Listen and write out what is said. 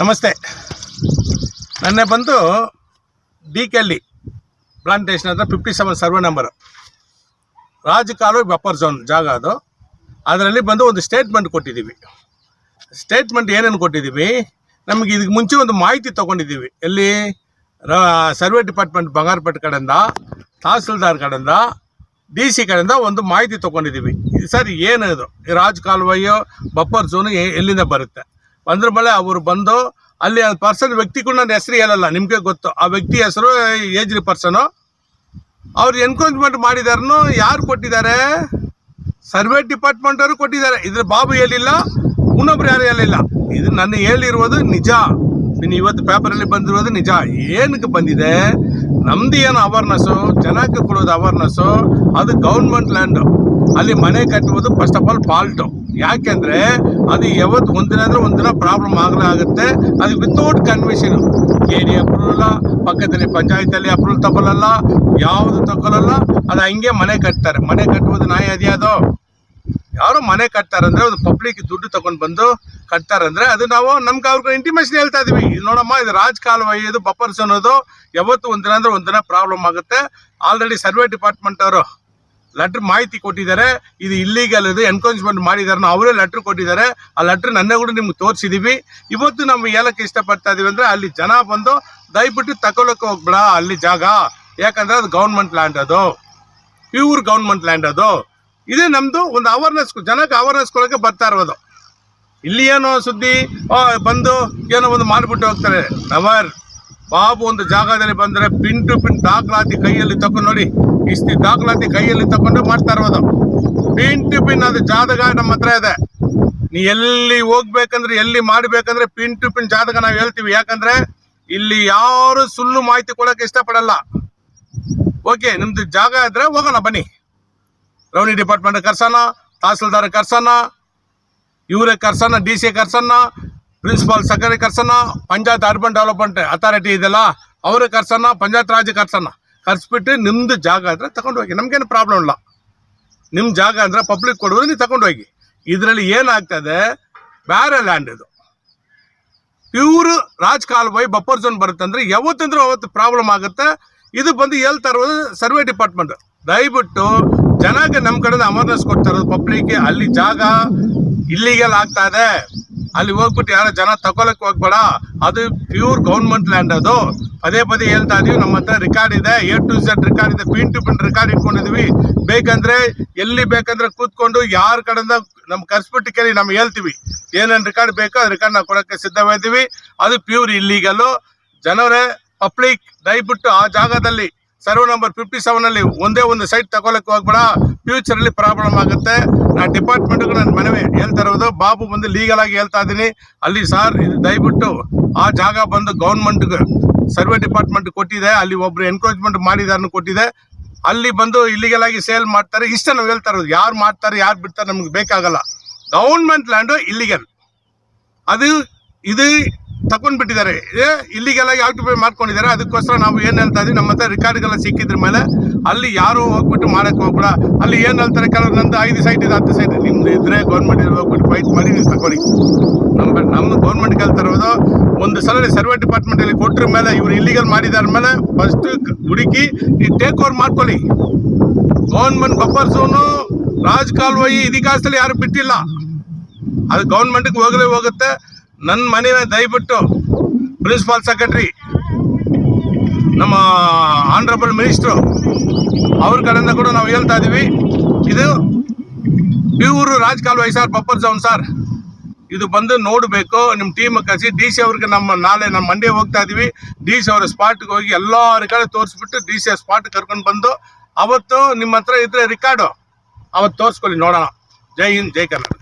ನಮಸ್ತೆ. ನನ್ನೆ ಬಂದು ಡಿ ಕೆಲ್ಲಿ ಪ್ಲಾಂಟೇಶನ್ ಹತ್ರ ಫಿಫ್ಟಿ ಸೆವೆನ್ ಸರ್ವೆ ನಂಬರ್ ರಾಜಕಾಲು ಬಪ್ಪರ್ ಝೋನ್ ಜಾಗ ಅದು. ಅದರಲ್ಲಿ ಬಂದು ಒಂದು ಸ್ಟೇಟ್ಮೆಂಟ್ ಕೊಟ್ಟಿದ್ದೀವಿ. ಸ್ಟೇಟ್ಮೆಂಟ್ ಏನೇನು ಕೊಟ್ಟಿದ್ದೀವಿ? ನಮಗೆ ಇದಕ್ಕೆ ಮುಂಚೆ ಒಂದು ಮಾಹಿತಿ ತೊಗೊಂಡಿದ್ದೀವಿ. ಎಲ್ಲಿ? ಸರ್ವೆ ಡಿಪಾರ್ಟ್ಮೆಂಟ್ ಬಂಗಾರಪೇಟೆ ಕಡೆಯಿಂದ, ತಹಸೀಲ್ದಾರ್ ಕಡೆಯಿಂದ ಡಿ ಸಿ ಕಡೆಯಿಂದ ಒಂದು ಮಾಹಿತಿ ತೊಗೊಂಡಿದ್ದೀವಿ. ಸರ್ ಏನು ಇದು ಈ ರಾಜ್ ಕಾಲುವೆಯೋ ಬಫರ್ ಝೋನು ಎಲ್ಲಿಂದ ಬರುತ್ತೆ? ಬಂದ್ರ ಮೇಲೆ ಅವರು ಬಂದು ಅಲ್ಲಿ ಪರ್ಸನ್ ವ್ಯಕ್ತಿ ಕೂಡ ನನ್ನ ಹೆಸರು ಹೇಳಲ್ಲ, ನಿಮಗೆ ಗೊತ್ತು. ಆ ವ್ಯಕ್ತಿ ಹೆಸರು ಏಜ್ರಿ ಪರ್ಸನು ಅವ್ರು ಎನ್ಕೌಂಟ್ಮೆಂಟ್ ಮಾಡಿದಾರನು ಯಾರು ಕೊಟ್ಟಿದ್ದಾರೆ? ಸರ್ವೆ ಡಿಪಾರ್ಟ್ಮೆಂಟ್ ಅವರು ಕೊಟ್ಟಿದ್ದಾರೆ. ಇದ್ರ ಬಾಬು ಹೇಳಿಲ್ಲ, ಇನ್ನೊಬ್ರು ಯಾರು ಹೇಳಿಲ್ಲ. ಇದು ನನ್ನ ಹೇಳಿರುವುದು ನಿಜ. ಇನ್ನು ಇವತ್ತು ಪೇಪರಲ್ಲಿ ಬಂದಿರೋದು ನಿಜ. ಏನಕ್ಕೆ ಬಂದಿದೆ? ನಮ್ದು ಏನು ಅವೇರ್ನೆಸ್ಸು ಜನಕ್ಕೆ ಕೊಡೋದು ಅವೇರ್ನೆಸ್ಸು ಅದು ಗೌರ್ಮೆಂಟ್ ಲ್ಯಾಂಡು ಅಲ್ಲಿ ಮನೆ ಕಟ್ಟುವುದು ಫಸ್ಟ್ ಆಫ್ ಆಲ್ ಫಾಲ್ಟು ಯಾಕೆಂದ್ರೆ ಅದು ಯಾವತ್ತು ಒಂದಿನ ಅಂದ್ರೆ ಒಂದಿನ ಪ್ರಾಬ್ಲಮ್ ಆಗಲೇ ಆಗುತ್ತೆ. ಅದು without conversion K D approval ಪಕ್ಕದಲ್ಲಿ ಪಂಚಾಯತಲ್ಲಿ ಅಪ್ರೂವಲ್ ತಗೊಳ್ಳಲ್ಲ ಯಾವುದು ತಗೊಳ್ಳಲ್ಲ ಅದು ಹಂಗೆ ಮನೆ ಕಟ್ತಾರೆ. ಮನೆ ಕಟ್ಟುವುದು ನಾಯಿ ಅದ್ಯಾವುದು ಯಾರು ಮನೆ ಕಟ್ತಾರಂದ್ರೆ ಒಂದು ಪಬ್ಲಿಕ್ ದುಡ್ಡು ತಗೊಂಡು ಬಂದು ಕಟ್ತಾರಂದ್ರೆ ಅದು ನಾವು ನಮ್ಗೆ ಅವ್ರಿಗೆ ಇಂಟಿಮೇಷನ್ ಹೇಳ್ತಾ ಇದೀವಿ. ಇದು ನೋಡಮ್ಮ, ಇದು ರಾಜ್ ಕಾಲುವೆ, ಇದು ಅನ್ನೋದು ಯಾವತ್ತು ಒಂದಿನ ಅಂದ್ರೆ ಒಂದಿನ ಪ್ರಾಬ್ಲಮ್ ಆಗುತ್ತೆ. ಆಲ್ರೆಡಿ ಸರ್ವೆ ಡಿಪಾರ್ಟ್ಮೆಂಟ್ ಅವರು ಲೆಟ್ರ್ ಮಾಹಿತಿ ಕೊಟ್ಟಿದ್ದಾರೆ, ಇದು ಇಲ್ಲಿಗಲ್ ಇದು ಎನ್ಕರೇಜ್ಮೆಂಟ್ ಮಾಡಿದಾರೆ ಅವರೇ ಲೆಟ್ರ್ ಕೊಟ್ಟಿದ್ದಾರೆ. ಆ ಲೆಟ್ರ್ ನನ್ನ ಕೂಡ ನಿಮ್ಗೆ ತೋರಿಸಿದೀವಿ. ಇವತ್ತು ನಾವು ಹೇಳಕ್ಕೆ ಇಷ್ಟಪಡ್ತಾ ಇದೀವಿ ಅಂದ್ರೆ ಅಲ್ಲಿ ಜನ ಬಂದು ದಯವಿಟ್ಟು ತಗೊಳಕ್ಕೆ ಹೋಗ್ಬೇಡ ಅಲ್ಲಿ ಜಾಗ. ಯಾಕಂದ್ರೆ ಅದು ಗೌರ್ಮೆಂಟ್ ಲ್ಯಾಂಡ್ ಅದು. ಪ್ಯೂರ್ ಗೌರ್ಮೆಂಟ್ ಲ್ಯಾಂಡ್ ಅದು. ಇದೇ ನಮ್ದು ಒಂದು ಅವೇರ್ನೆಸ್ ಜನಕ್ಕೆ ಅವೇರ್ನೆಸ್ ಕೊಡೋಕೆ ಬರ್ತಾ ಇರೋದು. ಇಲ್ಲಿ ಏನೋ ಸುದ್ದಿ ಬಂದು ಏನೋ ಒಂದು ಮಾಡಿಬಿಟ್ಟು ಹೋಗ್ತಾರೆ. ನವರ್ ಬಾಬು ಒಂದು ಜಾಗದಲ್ಲಿ ಬಂದರೆ ಪಿನ್ ಟು ಪಿನ್ ದಾಖಲಾತಿ ಕೈಯಲ್ಲಿ ತಕೊಂಡು ನೋಡಿ. ಇಷ್ಟು ದಾಖಲಾತಿ ಕೈಯಲ್ಲಿ ತಗೊಂಡು ಮಾಡ್ತಾ ಇರೋದು. ಪಿನ್ ಟು ಪಿನ್ ಅದು ಜಾದಗ ನಮ್ಮ ಹತ್ರ ಇದೆ. ನೀ ಎಲ್ಲಿ ಹೋಗ್ಬೇಕಂದ್ರೆ, ಎಲ್ಲಿ ಮಾಡ್ಬೇಕಂದ್ರೆ ಪಿನ್ ಟು ಪಿನ್ ಜಾತಕ ನಾವು ಹೇಳ್ತೀವಿ. ಯಾಕಂದ್ರೆ ಇಲ್ಲಿ ಯಾರು ಸುಳ್ಳು ಮಾಹಿತಿ ಕೊಡೋಕೆ ಇಷ್ಟಪಡಲ್ಲ. ಓಕೆ, ನಿಮ್ದು ಜಾಗ ಇದ್ರೆ ಹೋಗೋಣ, ಬನ್ನಿ. ರೆವಿನ್ಯೂ ಡಿಪಾರ್ಟ್ಮೆಂಟ್ ಕರ್ಸೋಣ ತಹಸೀಲ್ದಾರ್ ಕರ್ಸೋಣ ಇವರೇ ಕರ್ಸೋಣ ಡಿ ಸಿ ಕರ್ಸೋಣ ಪ್ರಿನ್ಸಿಪಾಲ್ ಸೆಕ್ರೆಟರಿ ಕರ್ಸೋಣ ಪಂಚಾಯತ್ ಅರ್ಬನ್ ಡೆವಲಪ್ಮೆಂಟ್ ಅಥಾರಿಟಿ ಇದೆಲ್ಲ ಅವರೇ ಕರ್ಸೋಣ ಪಂಚಾಯತ್ ರಾಜ್ ಕರ್ಸೋಣ ಕರ್ಸ್ಬಿಟ್ಟು ನಿಮ್ದು ಜಾಗ ಆದರೆ ತಗೊಂಡು ಹೋಗಿ. ನಮ್ಗೇನು ಪ್ರಾಬ್ಲಮ್ ಇಲ್ಲ. ನಿಮ್ಮ ಜಾಗ ಅಂದ್ರೆ ಪಬ್ಲಿಕ್ ಕೊಡೋದು ನೀವು ತಗೊಂಡು ಹೋಗಿ. ಇದರಲ್ಲಿ ಏನಾಗ್ತದೆ? ಬೇರೆ ಲ್ಯಾಂಡ್ ಇದು. ಪ್ಯೂರ್ ರಾಜ್ ಕಾಲುವೆ ಬಫರ್ ಝೋನ್ ಬರುತ್ತೆ ಅಂದ್ರೆ ಯಾವತ್ತಂದ್ರೂ ಅವತ್ತು ಪ್ರಾಬ್ಲಮ್ ಆಗುತ್ತೆ. ಇದು ಬಂದು ಹೇಳ್ತಾ ತರೋದು? ಸರ್ವೆ ಡಿಪಾರ್ಟ್ಮೆಂಟ್ ದಯವಿಟ್ಟು ಜನಕ್ಕೆ ನಮ್ಮ ಕಡೆ ಅವೇರ್ನೆಸ್ ಕೊಡ್ತಾ ಇರೋದು ಪಬ್ಲಿಕ್ಗೆ ಅಲ್ಲಿ ಜಾಗ ಇಲ್ಲಿಗೆಲ್ಲ ಆಗ್ತಾ ಇದೆ. ಅಲ್ಲಿ ಹೋಗ್ಬಿಟ್ಟು ಯಾರೋ ಜನ ತಗೊಳಕ್ಕೆ ಹೋಗ್ಬೇಡ. ಅದು ಪ್ಯೂರ್ ಗೌರ್ಮೆಂಟ್ ಲ್ಯಾಂಡ್ ಅದು. ಪದೇ ಪದೇ ಹೇಳ್ತಾ ಇದೀವಿ, ನಮ್ಮ ಹತ್ರ ರೆಕಾರ್ಡ್ ಇದೆ. ಎ ಟು ಝೆಡ್ ರೆಕಾರ್ಡ್ ಇದೆ. ಪಿನ್ ಟು ಪಿನ್ ರೆಕಾರ್ಡ್ ಇಟ್ಕೊಂಡಿದೀವಿ. ಬೇಕಂದ್ರೆ ಎಲ್ಲಿ ಬೇಕಂದ್ರೆ ಕೂತ್ಕೊಂಡು ಯಾರ ಕಡೆಯಿಂದ ನಮ್ ಕರ್ಸ್ಬಿಟ್ಟು ಕೇಳಿ ನಮ್ಗೆ ಹೇಳ್ತೀವಿ. ಏನೇನು ರೆಕಾರ್ಡ್ ಬೇಕೋ ಅದು ರೆಕಾರ್ಡ್ ನಾವು ಕೊಡಕ್ಕೆ ಸಿದ್ಧವಾಗಿದ್ದೀವಿ ಅದು ಪ್ಯೂರ್ ಇಲ್ಲಿಗಲ್ಲು ಜನರೇ ಪಬ್ಲಿಕ್ ದಯವಿಟ್ಟು ಆ ಜಾಗದಲ್ಲಿ ಸರ್ವ್ ನಂಬರ್ ಫಿಫ್ಟಿ ಸೆವೆನ್ ಅಲ್ಲಿ ಒಂದೇ ಒಂದು ಸೈಟ್ ತಗೊಳಕ್ಕೆ ಹೋಗ್ಬೇಡ. ಫ್ಯೂಚರ್ ಅಲ್ಲಿ ಪ್ರಾಬ್ಲಮ್ ಆಗುತ್ತೆ. ನಾ ಡಿಪಾರ್ಟ್ಮೆಂಟ್ಗೂ ನನ್ನ ಮನವಿ ಹೇಳ್ತಾ ಇರೋದು, ಬಾಬು ಬಂದು ಲೀಗಲ್ ಆಗಿ ಹೇಳ್ತಾ ಇದ್ದೀನಿ ಅಲ್ಲಿ ಸರ್, ಇದು ದಯವಿಟ್ಟು ಆ ಜಾಗ ಬಂದು ಗೌರ್ಮೆಂಟ್ಗೆ ಸರ್ವೆ ಡಿಪಾರ್ಟ್ಮೆಂಟ್ ಕೊಟ್ಟಿದೆ, ಅಲ್ಲಿ ಒಬ್ರು ಎನ್ಕ್ರೋಚ್ಮೆಂಟ್ ಮಾಡಿದಾರನ್ನು ಕೊಟ್ಟಿದೆ. ಅಲ್ಲಿ ಬಂದು ಇಲ್ಲಿಗೆಲ್ಲ ಸೇಲ್ ಮಾಡ್ತಾರೆ, ಇಷ್ಟ ನಾವು ಹೇಳ್ತಾ ಇರೋದು, ಯಾರು ಮಾಡ್ತಾರೆ, ಯಾರು ಬಿಡ್ತಾರೆ ನಮ್ಗೆ ಬೇಕಾಗಲ್ಲ. ಗೌರ್ಮೆಂಟ್ ಲ್ಯಾಂಡು ಇಲ್ಲಿಗಲ್ ಅದು, ಇದು ತಕೊಂಡ್ ಬಿಟ್ಟಿದ್ದಾರೆ ಇಲ್ಲಿಗೆಲ್ಲ ಆಕ್ಯುಪೈ ಮಾಡ್ಕೊಂಡಿದ್ದಾರೆ? ಅದಕ್ಕೋಸ್ಕರ ನಾವು ಏನ್ ಹೇಳ್ತಾ ಇದೀವಿ? ನಮ್ಮ ಹತ್ರ ರೆಕಾರ್ಡ್ಗೆಲ್ಲ ಸಿಕ್ಕಿದ್ರ ಮೇಲೆ ಅಲ್ಲಿ ಯಾರು ಹೋಗ್ಬಿಟ್ಟು ಮಾಡಕ್ ಹೋಗ್ಬೇಡ. ಅಲ್ಲಿ ಏನ್ ಹೇಳ್ತಾರೆ ಕೆಲವ್ರು? ನಂದು ಐದು ಸೈಟ್ ಇದೆ, ಹತ್ತು ಸೈಟ್ ನಿಮ್ದು ಇದ್ರೆ ಗೌರ್ಮೆಂಟ್ ಹೋಗ್ಬಿಟ್ಟು ಫೈಟ್ ಮಾಡಿ ನೀವು ತಗೊಳ್ಳಿ. ನಮ್ಮ ನಮ್ಮ ಗೌರ್ಮೆಂಟ್ ಇರೋದು ಒಂದು ಸಲ ಸರ್ವೆ ಡಿಪಾರ್ಟ್ಮೆಂಟ್ ಅಲ್ಲಿ ಕೊಟ್ರ ಮೇಲೆ ಇವ್ರು ಇಲ್ಲಿಗಲ್ ಮಾಡಿದಾರ ಮೇಲೆ ಫಸ್ಟ್ ಹುಡುಕಿ ಟೇಕ್ ಓವರ್ ಮಾಡ್ಕೊಳ್ಳಿ. ಗೌರ್ಮೆಂಟ್ ಬಫರ್ ಝೋನು ರಾಜ್ ಕಾಲ್ವಾಯಿ ಇತಿಹಾಸದಲ್ಲಿ ಯಾರು ಬಿಟ್ಟಿಲ್ಲ. ಅದು ಗೌರ್ಮೆಂಟ್ಗೆ ಹೋಗಲೇ ಹೋಗುತ್ತೆ. ನನ್ನ ಮನೆಯ ದಯವಿಟ್ಟು ಪ್ರಿನ್ಸಿಪಾಲ್ ಸೆಕ್ರೆಟ್ರಿ, ನಮ್ಮ ಆನರಬಲ್ ಮಿನಿಸ್ಟ್ರು ಅವ್ರ ಕಡೆಯಿಂದ ಕೂಡ ನಾವು ಹೇಳ್ತಾ ಇದೀವಿ. ಇದು ಪ್ಯೂರ್ ರಾಜ್ ಕಾಲುವೆ ಸರ್ ಪಪ್ಪರ್ ಸೌನ್ ಸರ್. ಇದು ಬಂದು ನೋಡಬೇಕು ನಿಮ್ಮ ಟೀಮ್ ಕಳಿಸಿ ಡಿ ಸಿ ಅವ್ರಿಗೆ ನಮ್ಮ ನಾಳೆ ನಮ್ಮ ಮಂಡ್ಯ ಹೋಗ್ತಾ ಇದೀವಿ. ಡಿ ಸಿ ಅವರ ಸ್ಪಾಟ್ಗೆ ಹೋಗಿ ಎಲ್ಲರ ಕಡೆ ತೋರಿಸ್ಬಿಟ್ಟು ಡಿ ಸಿ ಸ್ಪಾಟ್ ಕರ್ಕೊಂಡು ಬಂದು, ಅವತ್ತು ನಿಮ್ಮ ಹತ್ರ ಇದ್ರೆ ರಿಕಾರ್ಡು ಅವತ್ತು ತೋರಿಸ್ಕೊಳ್ಳಿ, ನೋಡೋಣ. ಜೈ ಹಿಂದ್, ಜೈ ಕರ್ನಾಟಕ.